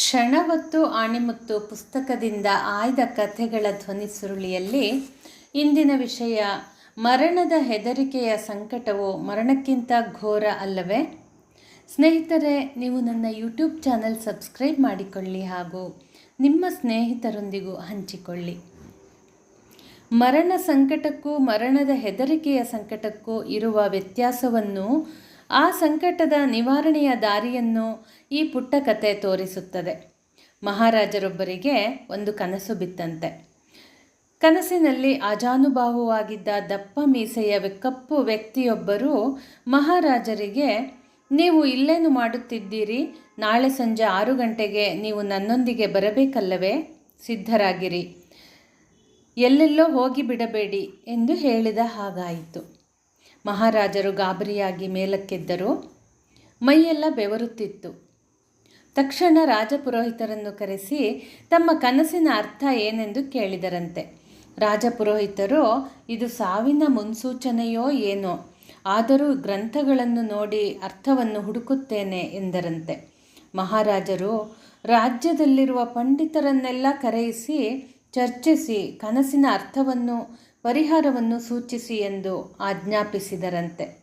ಕ್ಷಣವತ್ತು ಆಣಿಮುತ್ತು ಪುಸ್ತಕದಿಂದ ಆಯ್ದ ಕಥೆಗಳ ಧ್ವನಿ ಸುರುಳಿಯಲ್ಲಿ ಇಂದಿನ ವಿಷಯ, ಮರಣದ ಹೆದರಿಕೆಯ ಸಂಕಟವು ಮರಣಕ್ಕಿಂತ ಘೋರ ಅಲ್ಲವೇ? ಸ್ನೇಹಿತರೆ, ನೀವು ನನ್ನ ಯೂಟ್ಯೂಬ್ ಚಾನಲ್ ಸಬ್ಸ್ಕ್ರೈಬ್ ಮಾಡಿಕೊಳ್ಳಿ ಹಾಗೂ ನಿಮ್ಮ ಸ್ನೇಹಿತರೊಂದಿಗೂ ಹಂಚಿಕೊಳ್ಳಿ. ಮರಣ ಸಂಕಟಕ್ಕೂ ಮರಣದ ಹೆದರಿಕೆಯ ಸಂಕಟಕ್ಕೂ ಇರುವ ವ್ಯತ್ಯಾಸವನ್ನು ಆ ಸಂಕಟದ ನಿವಾರಣೆಯ ದಾರಿಯನ್ನು ಈ ಪುಟ್ಟ ಕತೆ ತೋರಿಸುತ್ತದೆ. ಮಹಾರಾಜರೊಬ್ಬರಿಗೆ ಒಂದು ಕನಸು ಬಿತ್ತಂತೆ. ಕನಸಿನಲ್ಲಿ ಅಜಾನುಭಾವುವಾಗಿದ್ದ ದಪ್ಪ ಮೀಸೆಯ ಕಪ್ಪು ವ್ಯಕ್ತಿಯೊಬ್ಬರು ಮಹಾರಾಜರಿಗೆ, ನೀವು ಇಲ್ಲೇನು ಮಾಡುತ್ತಿದ್ದೀರಿ? ನಾಳೆ ಸಂಜೆ ಆರು ಗಂಟೆಗೆ ನೀವು ನನ್ನೊಂದಿಗೆ ಬರಬೇಕಲ್ಲವೇ? ಸಿದ್ಧರಾಗಿರಿ. ಎಲ್ಲೆಲ್ಲೋ ಹೋಗಿ ಬಿಡಬೇಡಿ ಎಂದು ಹೇಳಿದ ಹಾಗಾಯಿತು. ಮಹಾರಾಜರು ಗಾಬರಿಯಾಗಿ ಮೇಲಕ್ಕೆದ್ದರು. ಮೈಯೆಲ್ಲ ಬೆವರುತ್ತಿತ್ತು. ತಕ್ಷಣ ರಾಜಪುರೋಹಿತರನ್ನು ಕರೆಸಿ, ತಮ್ಮ ಕನಸಿನ ಅರ್ಥ ಏನೆಂದು ಕೇಳಿದರಂತೆ. ರಾಜಪುರೋಹಿತರು, ಇದು ಸಾವಿನ ಮುನ್ಸೂಚನೆಯೋ ಏನೋ, ಆದರೂ ಗ್ರಂಥಗಳನ್ನು ನೋಡಿ ಅರ್ಥವನ್ನು ಹುಡುಕುತ್ತೇನೆ ಎಂದರಂತೆ. ಮಹಾರಾಜರು, ರಾಜ್ಯದಲ್ಲಿರುವ ಪಂಡಿತರನ್ನೆಲ್ಲ ಕರೆಯಿಸಿ, ಚರ್ಚಿಸಿ ಕನಸಿನ ಅರ್ಥವನ್ನು ಪರಿಹಾರವನ್ನು ಸೂಚಿಸಿ ಎಂದು ಆಜ್ಞಾಪಿಸಿದರಂತೆ.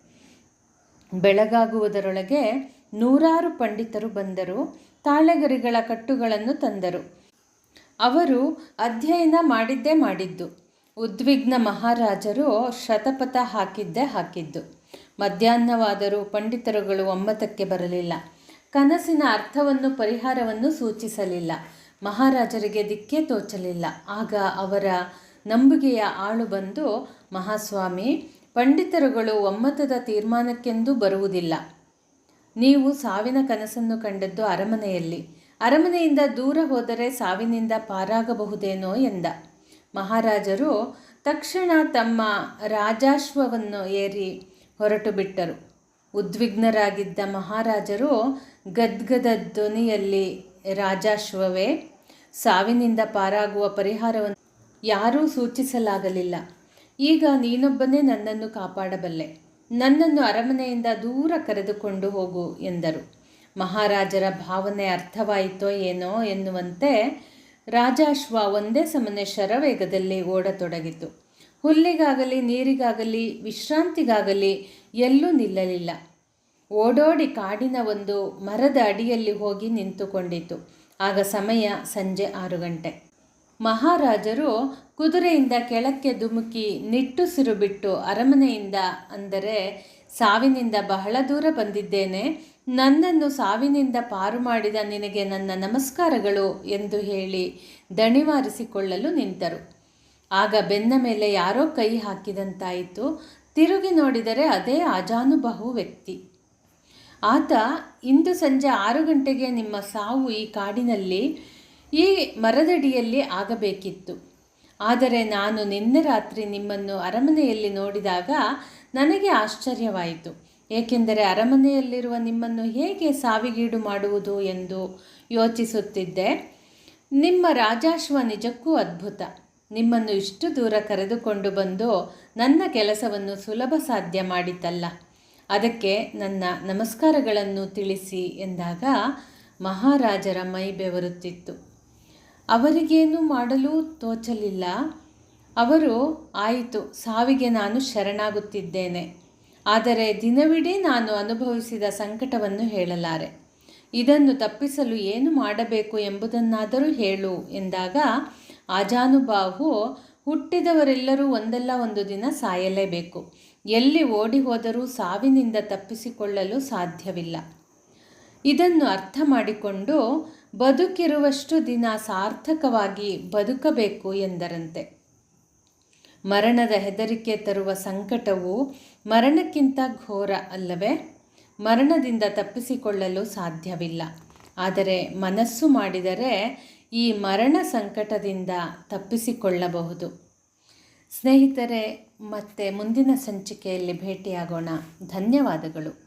ಬೆಳಗಾಗುವುದರೊಳಗೆ ನೂರಾರು ಪಂಡಿತರು ಬಂದರು, ತಾಳೆಗರಿಗಳ ಕಟ್ಟುಗಳನ್ನು ತಂದರು. ಅವರು ಅಧ್ಯಯನ ಮಾಡಿದ್ದೇ ಮಾಡಿದ್ದು. ಉದ್ವಿಗ್ನ ಮಹಾರಾಜರು ಶತಪಥ ಹಾಕಿದ್ದೇ ಹಾಕಿದ್ದು. ಮಧ್ಯಾಹ್ನವಾದರೂ ಪಂಡಿತರುಗಳು ಒಮ್ಮತಕ್ಕೆ ಬರಲಿಲ್ಲ. ಕನಸಿನ ಅರ್ಥವನ್ನು ಪರಿಹಾರವನ್ನು ಸೂಚಿಸಲಿಲ್ಲ. ಮಹಾರಾಜರಿಗೆ ದಿಕ್ಕೇ ತೋಚಲಿಲ್ಲ. ಆಗ ಅವರ ನಂಬಿಕೆಯ ಆಳು ಬಂದು ಮಹಾಸ್ವಾಮಿ, ಪಂಡಿತರುಗಳು ಒಮ್ಮತದ ತೀರ್ಮಾನಕ್ಕೆಂದು ಬರುವುದಿಲ್ಲ. ನೀವು ಸಾವಿನ ಕನಸನ್ನು ಕಂಡದ್ದು ಅರಮನೆಯಲ್ಲಿ. ಅರಮನೆಯಿಂದ ದೂರ ಹೋದರೆ ಸಾವಿನಿಂದ ಪಾರಾಗಬಹುದೇನೋ ಎಂದ. ಮಹಾರಾಜರು ತಕ್ಷಣ ತಮ್ಮ ರಾಜಾಶ್ವವನ್ನು ಏರಿ ಹೊರಟು ಬಿಟ್ಟರು. ಉದ್ವಿಗ್ನರಾಗಿದ್ದ ಮಹಾರಾಜರು ಗದ್ಗದ ಧ್ವನಿಯಲ್ಲಿ, ರಾಜಾಶ್ವವೇ, ಸಾವಿನಿಂದ ಪಾರಾಗುವ ಪರಿಹಾರವನ್ನು ಯಾರೂ ಸೂಚಿಸಲಾಗಲಿಲ್ಲ. ಈಗ ನೀನೊಬ್ಬನೇ ನನ್ನನ್ನು ಕಾಪಾಡಬಲ್ಲೆ. ನನ್ನನ್ನು ಅರಮನೆಯಿಂದ ದೂರ ಕರೆದುಕೊಂಡು ಹೋಗು ಎಂದರು. ಮಹಾರಾಜರ ಭಾವನೆ ಅರ್ಥವಾಯಿತೋ ಏನೋ ಎನ್ನುವಂತೆ ರಾಜಾಶ್ವ ಒಂದೇ ಸಮನೆ ಶರವೇಗದಲ್ಲಿ ಓಡತೊಡಗಿತು. ಹುಲ್ಲಿಗಾಗಲಿ, ನೀರಿಗಾಗಲಿ, ವಿಶ್ರಾಂತಿಗಾಗಲಿ ಎಲ್ಲೂ ನಿಲ್ಲಲಿಲ್ಲ. ಓಡೋಡಿ ಕಾಡಿನ ಒಂದು ಮರದ ಅಡಿಯಲ್ಲಿ ಹೋಗಿ ನಿಂತುಕೊಂಡಿತು. ಆಗ ಸಮಯ ಸಂಜೆ ಆರು ಗಂಟೆ. ಮಹಾರಾಜರು ಕುದುರೆಯಿಂದ ಕೆಳಕ್ಕೆ ಧುಮುಕಿ ನಿಟ್ಟುಸಿರು ಬಿಟ್ಟು ಅರಮನೆಯಿಂದ ಅಂದರೆ ಸಾವಿನಿಂದ ಬಹಳ ದೂರ ಬಂದಿದ್ದೇನೆ. ನನ್ನನ್ನು ಸಾವಿನಿಂದ ಪಾರು ಮಾಡಿದ ನಿನಗೆ ನನ್ನ ನಮಸ್ಕಾರಗಳು ಎಂದು ಹೇಳಿ ದಣಿವಾರಿಸಿಕೊಳ್ಳಲು ನಿಂತರು. ಆಗ ಬೆನ್ನ ಮೇಲೆ ಯಾರೋ ಕೈ ಹಾಕಿದಂತಾಯಿತು. ತಿರುಗಿ ನೋಡಿದರೆ ಅದೇ ಅಜಾನುಬಾಹು ವ್ಯಕ್ತಿ. ಆತ, ಇಂದು ಸಂಜೆ ಆರು ಗಂಟೆಗೆ ನಿಮ್ಮ ಸಾವು ಈ ಕಾಡಿನಲ್ಲಿ. ಈ ಮರದಡಿಯಲ್ಲಿ ಆಗಬೇಕಿತ್ತು. ಆದರೆ ನಾನು ನಿನ್ನೆ ರಾತ್ರಿ ನಿಮ್ಮನ್ನು ಅರಮನೆಯಲ್ಲಿ ನೋಡಿದಾಗ ನನಗೆ ಆಶ್ಚರ್ಯವಾಯಿತು. ಏಕೆಂದರೆ ಅರಮನೆಯಲ್ಲಿರುವ ನಿಮ್ಮನ್ನು ಹೇಗೆ ಸಾವಿಗೀಡು ಮಾಡುವುದು ಎಂದು ಯೋಚಿಸುತ್ತಿದ್ದೆ. ನಿಮ್ಮ ರಾಜಾಶ್ವ ನಿಜಕ್ಕೂ ಅದ್ಭುತ. ನಿಮ್ಮನ್ನು ಇಷ್ಟು ದೂರ ಕರೆದುಕೊಂಡು ಬಂದು ನನ್ನ ಕೆಲಸವನ್ನು ಸುಲಭ ಸಾಧ್ಯ ಮಾಡಿತಲ್ಲ. ಅದಕ್ಕೆ ನನ್ನ ನಮಸ್ಕಾರಗಳನ್ನು ತಿಳಿಸಿ ಎಂದಾಗ ಮಹಾರಾಜರ ಮೈ ಬೆವರುತ್ತಿತ್ತು. ಅವರಿಗೇನು ಮಾಡಲು ತೋಚಲಿಲ್ಲ. ಅವರು, ಆಯಿತು, ಸಾವಿಗೆ ನಾನು ಶರಣಾಗುತ್ತಿದ್ದೇನೆ. ಆದರೆ ದಿನವಿಡೀ ನಾನು ಅನುಭವಿಸಿದ ಸಂಕಟವನ್ನು ಹೇಳಲಾರೆ. ಇದನ್ನು ತಪ್ಪಿಸಲು ಏನು ಮಾಡಬೇಕು ಎಂಬುದನ್ನಾದರೂ ಹೇಳು ಎಂದಾಗ ಆಜಾನುಬಾಹು, ಹುಟ್ಟಿದವರೆಲ್ಲರೂ ಒಂದಲ್ಲ ಒಂದು ದಿನ ಸಾಯಲೇಬೇಕು. ಎಲ್ಲಿ ಓಡಿ ಹೋದರೂ ಸಾವಿನಿಂದ ತಪ್ಪಿಸಿಕೊಳ್ಳಲು ಸಾಧ್ಯವಿಲ್ಲ. ಇದನ್ನು ಅರ್ಥ ಮಾಡಿಕೊಂಡು ಬದುಕಿರುವಷ್ಟು ದಿನ ಸಾರ್ಥಕವಾಗಿ ಬದುಕಬೇಕು ಎಂದರಂತೆ. ಮರಣದ ಹೆದರಿಕೆ ತರುವ ಸಂಕಟವು ಮರಣಕ್ಕಿಂತ ಘೋರ ಅಲ್ಲವೇ? ಮರಣದಿಂದ ತಪ್ಪಿಸಿಕೊಳ್ಳಲು ಸಾಧ್ಯವಿಲ್ಲ. ಆದರೆ ಮನಸ್ಸು ಮಾಡಿದರೆ ಈ ಮರಣ ಸಂಕಟದಿಂದ ತಪ್ಪಿಸಿಕೊಳ್ಳಬಹುದು. ಸ್ನೇಹಿತರೆ, ಮತ್ತೆ ಮುಂದಿನ ಸಂಚಿಕೆಯಲ್ಲಿ ಭೇಟಿಯಾಗೋಣ. ಧನ್ಯವಾದಗಳು.